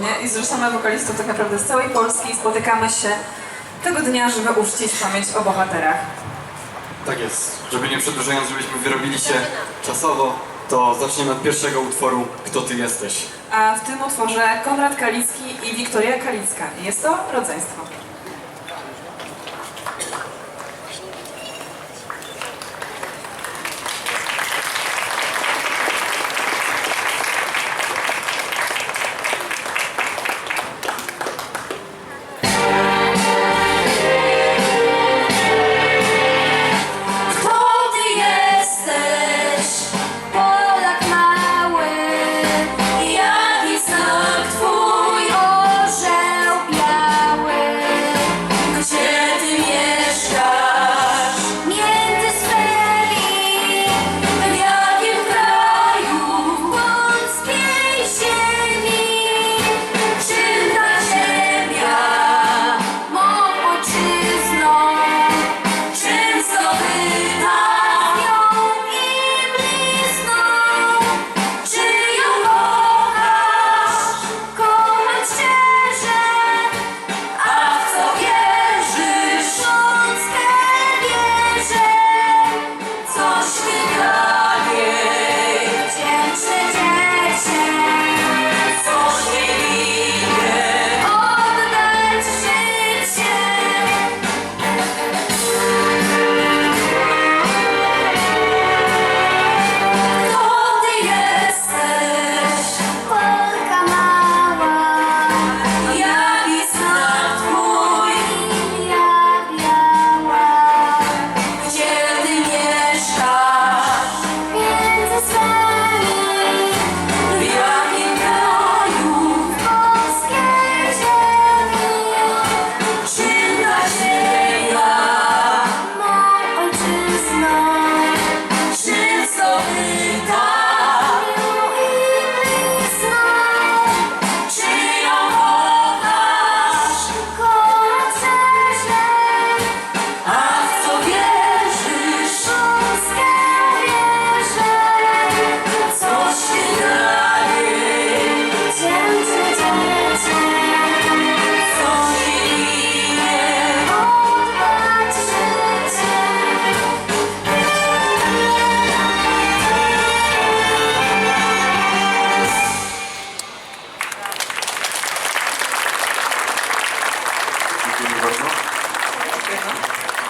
Nie? I zresztą wokalistów tak naprawdę z całej Polski i spotykamy się tego dnia, żeby uczcić pamięć o bohaterach. Tak jest. Żeby nie przedłużając, żebyśmy wyrobili się czasowo, to zaczniemy od pierwszego utworu Kto Ty Jesteś. A w tym utworze Konrad Kalicki i Wiktoria Kalicka. Jest to rodzeństwo.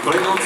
これの